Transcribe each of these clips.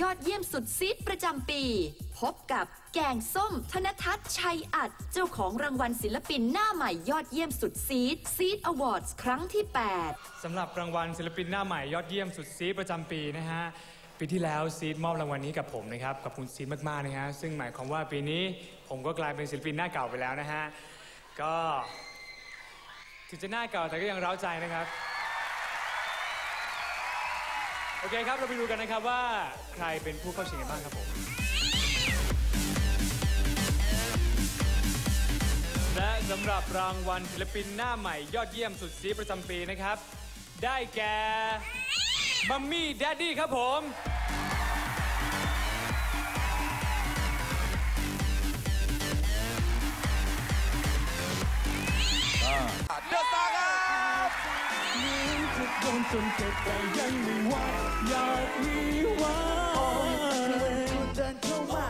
ยอดเยี่ยมสุดซีดประจำปี พบกับแกงส้ม ธนทัศน์ชัยอัด เจ้าของรางวัลศิลปินหน้าใหม่ยอดเยี่ยมสุดซีดซีดอวอร์ดครั้งที่ 8 สำหรับรางวัลศิลปินหน้าใหม่ยอดเยี่ยมสุดซีดประจำปีนะฮะปีที่แล้วซีดมอบรางวัลนี้กับผมนะครับกับคุณซีดมากๆนะฮะซึ่งหมายความว่าปีนี้ผมก็กลายเป็นศิลปินหน้าเก่าไปแล้วนะฮะก็ถึงจะหน้าเก่าแต่ก็ยังเร้าใจนะครับ โอเคครับ เราไปดูกันนะครับว่าใครเป็นผู้เข้าชิงกันบ้างครับผม และสำหรับรางวัลศิลปินหน้าใหม่ยอดเยี่ยมสุดซีประจำปีนะครับ ได้แก่มัมมี่แดดดี้ครับผม เดอะส นจนเจ็บแต่ยังไม่ไหวอยากมีหวังเดินเข้ามา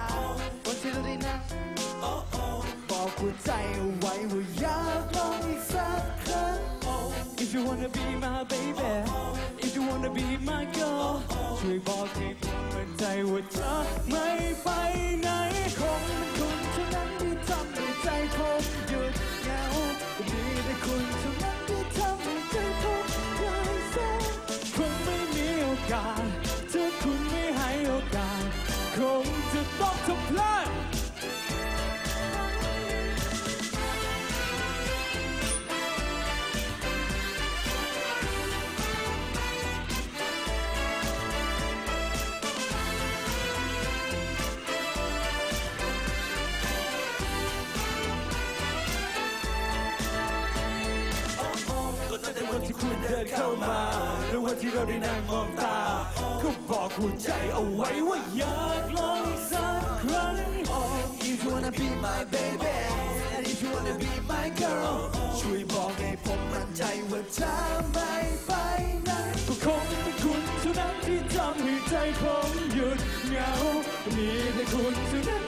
วันที่เราได้นั่งบอกหัวใจเอาไว้ว่าอยากลองอีกสักครั้ง If you wanna be my baby If you wanna be my girl ช่วยบอกให้ผมมั่นใจว่าเธอไม่ไป มี ที่คุณเดินเข้ามาในวันที่เราได้นั่งมองตาก็บอกหัวใจเอาไว้ว่าอยากลองอีกสักครั้ง If you wanna be my baby and if you wanna be my girl ช่วยบอกให้ผมมั่นใจว่าเธอไม่ไปไหนก็คงเป็นคุณเท่านั้นที่ทำให้ใจผมหยุดเหงามีแต่คุณเท่านั้น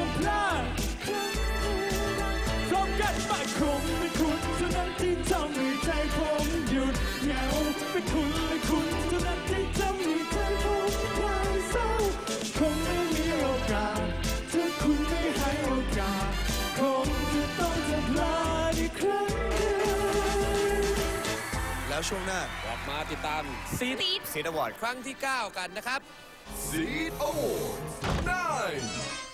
ต้องทำพลาดพร้อมกันมาคงเป็นคุณเท่านั้นที่ทำให้ใจผมหยุดเหงาเป็นคุณและคุณเท่านั้นที่ทำให้ใจผมคลายเศร้าคงไม่มีโอกาสถ้าคุณไม่ให้โอกาสคงจะต้องทำพลาอีกครั้งหนึ่งแล้วช่วงหน้ากลับมาติดตามซีดซีดอวอร์ดครั้งที่ 9 กันนะครับซีดอวอร์ด9